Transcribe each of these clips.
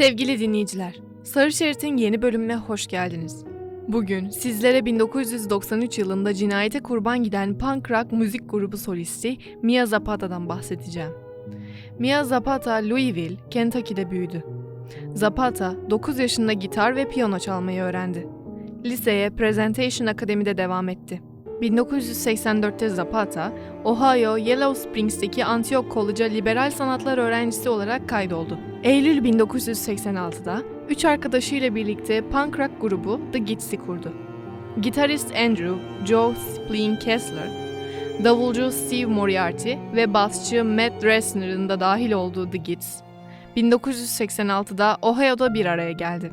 Sevgili dinleyiciler, Sarı Şerit'in yeni bölümüne hoş geldiniz. Bugün sizlere 1993 yılında cinayete kurban giden punk rock müzik grubu solisti Mia Zapata'dan bahsedeceğim. Mia Zapata, Louisville, Kentucky'de büyüdü. Zapata, 9 yaşında gitar ve piyano çalmayı öğrendi. Liseye Presentation Akademi'de devam etti. 1984'te Zapata, Ohio Yellow Springs'teki Antioch College'a liberal sanatlar öğrencisi olarak kaydoldu. Eylül 1986'da üç arkadaşıyla birlikte punk rock grubu The Gits'i kurdu. Gitarist Andrew, Joe Spleen Kessler, davulcu Steve Moriarty ve basçı Matt Dressner'ın da dahil olduğu The Gits, 1986'da Ohio'da bir araya geldi.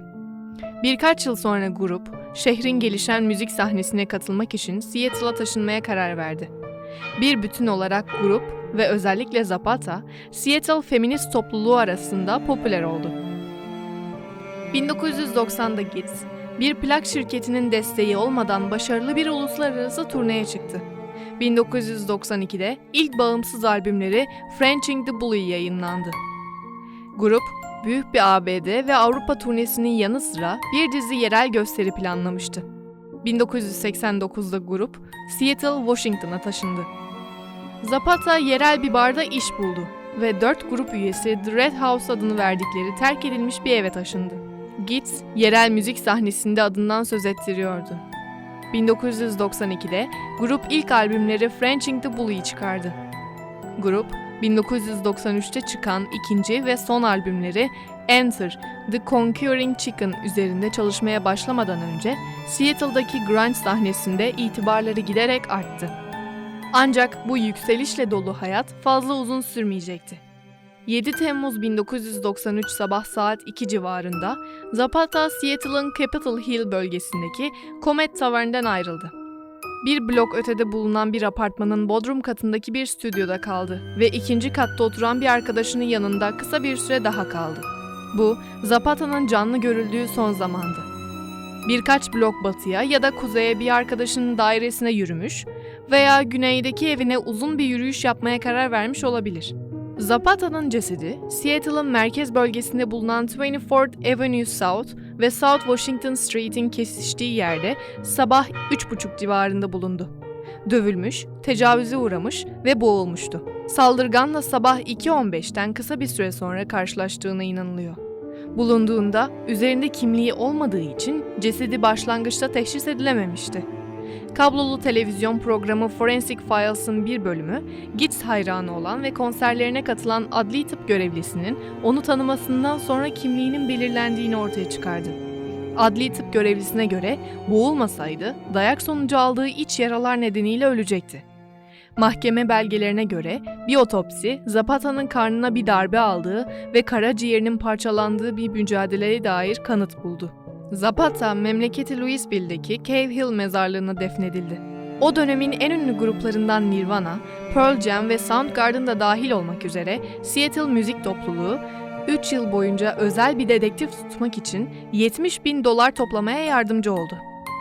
Birkaç yıl sonra grup, şehrin gelişen müzik sahnesine katılmak için Seattle'a taşınmaya karar verdi. Bir bütün olarak grup ve özellikle Zapata, Seattle feminist topluluğu arasında popüler oldu. 1990'da Gits, bir plak şirketinin desteği olmadan başarılı bir uluslararası turneye çıktı. 1992'de ilk bağımsız albümleri Frenching the Bully yayınlandı. Grup, büyük bir ABD ve Avrupa turnesinin yanı sıra bir dizi yerel gösteri planlamıştı. 1989'da grup Seattle, Washington'a taşındı. Zapata yerel bir barda iş buldu ve dört grup üyesi The Red House adını verdikleri terk edilmiş bir eve taşındı. Gitz, yerel müzik sahnesinde adından söz ettiriyordu. 1992'de grup ilk albümleri Frenching the Bully'i çıkardı. Grup, 1993'te çıkan ikinci ve son albümleri Enter, The Conquering Chicken üzerinde çalışmaya başlamadan önce Seattle'daki grunge sahnesinde itibarları giderek arttı. Ancak bu yükselişle dolu hayat fazla uzun sürmeyecekti. 7 Temmuz 1993 sabah saat 2 civarında Zapata, Seattle'ın Capitol Hill bölgesindeki Comet Tavern'den ayrıldı. Bir blok ötede bulunan bir apartmanın bodrum katındaki bir stüdyoda kaldı ve ikinci katta oturan bir arkadaşının yanında kısa bir süre daha kaldı. Bu, Zapata'nın canlı görüldüğü son zamandı. Birkaç blok batıya ya da kuzeye bir arkadaşının dairesine yürümüş veya güneydeki evine uzun bir yürüyüş yapmaya karar vermiş olabilir. Zapata'nın cesedi, Seattle'ın merkez bölgesinde bulunan 24th Avenue South ve South Washington Street'in kesiştiği yerde sabah 3.30 civarında bulundu. Dövülmüş, tecavüze uğramış ve boğulmuştu. Saldırganla sabah 2.15'ten kısa bir süre sonra karşılaştığına inanılıyor. Bulunduğunda üzerinde kimliği olmadığı için cesedi başlangıçta teşhis edilememişti. Kablolu televizyon programı Forensic Files'ın bir bölümü, Gitz hayranı olan ve konserlerine katılan adli tıp görevlisinin onu tanımasından sonra kimliğinin belirlendiğini ortaya çıkardı. Adli tıp görevlisine göre boğulmasaydı dayak sonucu aldığı iç yaralar nedeniyle ölecekti. Mahkeme belgelerine göre bir otopsi Zapata'nın karnına bir darbe aldığı ve karaciğerinin parçalandığı bir mücadeleye dair kanıt buldu. Zapata, memleketi Louisville'deki Cave Hill mezarlığına defnedildi. O dönemin en ünlü gruplarından Nirvana, Pearl Jam ve Soundgarden da dahil olmak üzere Seattle müzik topluluğu 3 yıl boyunca özel bir dedektif tutmak için 70 bin dolar toplamaya yardımcı oldu.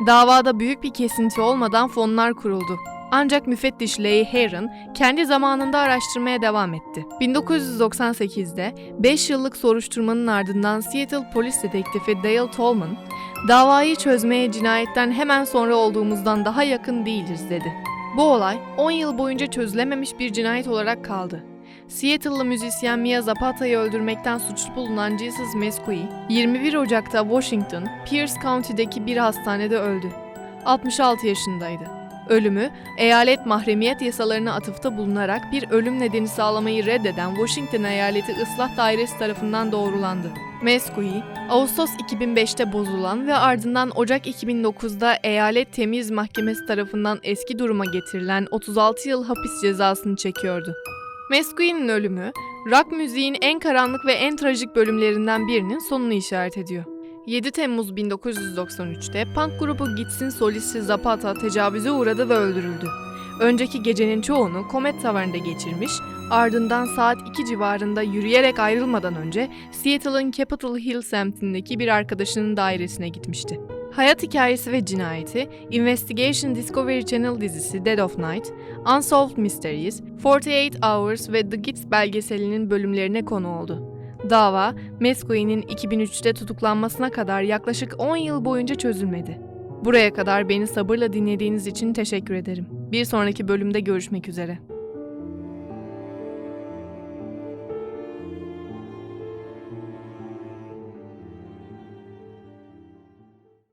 Davada büyük bir kesinti olmadan fonlar kuruldu. Ancak müfettiş Leigh Heron kendi zamanında araştırmaya devam etti. 1998'de 5 yıllık soruşturmanın ardından Seattle polis dedektifi Dale Tolman, davayı çözmeye cinayetten hemen sonra olduğumuzdan daha yakın değiliz dedi. Bu olay 10 yıl boyunca çözülememiş bir cinayet olarak kaldı. Seattle'lı müzisyen Mia Zapata'yı öldürmekten suçlu bulunan Jesus Mescui, 21 Ocak'ta Washington, Pierce County'deki bir hastanede öldü. 66 yaşındaydı. Ölümü, eyalet mahremiyet yasalarına atıfta bulunarak bir ölüm nedeni sağlamayı reddeden Washington Eyaleti Islah Dairesi tarafından doğrulandı. Mescui, Ağustos 2005'te bozulan ve ardından Ocak 2009'da Eyalet Temiz Mahkemesi tarafından eski duruma getirilen 36 yıl hapis cezasını çekiyordu. Mescui'nin ölümü, rock müziğin en karanlık ve en trajik bölümlerinden birinin sonunu işaret ediyor. 7 Temmuz 1993'te punk grubu Gits'in solisti Zapata tecavüze uğradı ve öldürüldü. Önceki gecenin çoğunu Comet Tavern'de geçirmiş, ardından saat 2 civarında yürüyerek ayrılmadan önce Seattle'ın Capitol Hill semtindeki bir arkadaşının dairesine gitmişti. Hayat Hikayesi ve Cinayeti, Investigation Discovery Channel dizisi Dead of Night, Unsolved Mysteries, 48 Hours ve The Gits belgeselinin bölümlerine konu oldu. Dava, Mesquite'nin 2003'te tutuklanmasına kadar yaklaşık 10 yıl boyunca çözülmedi. Buraya kadar beni sabırla dinlediğiniz için teşekkür ederim. Bir sonraki bölümde görüşmek üzere.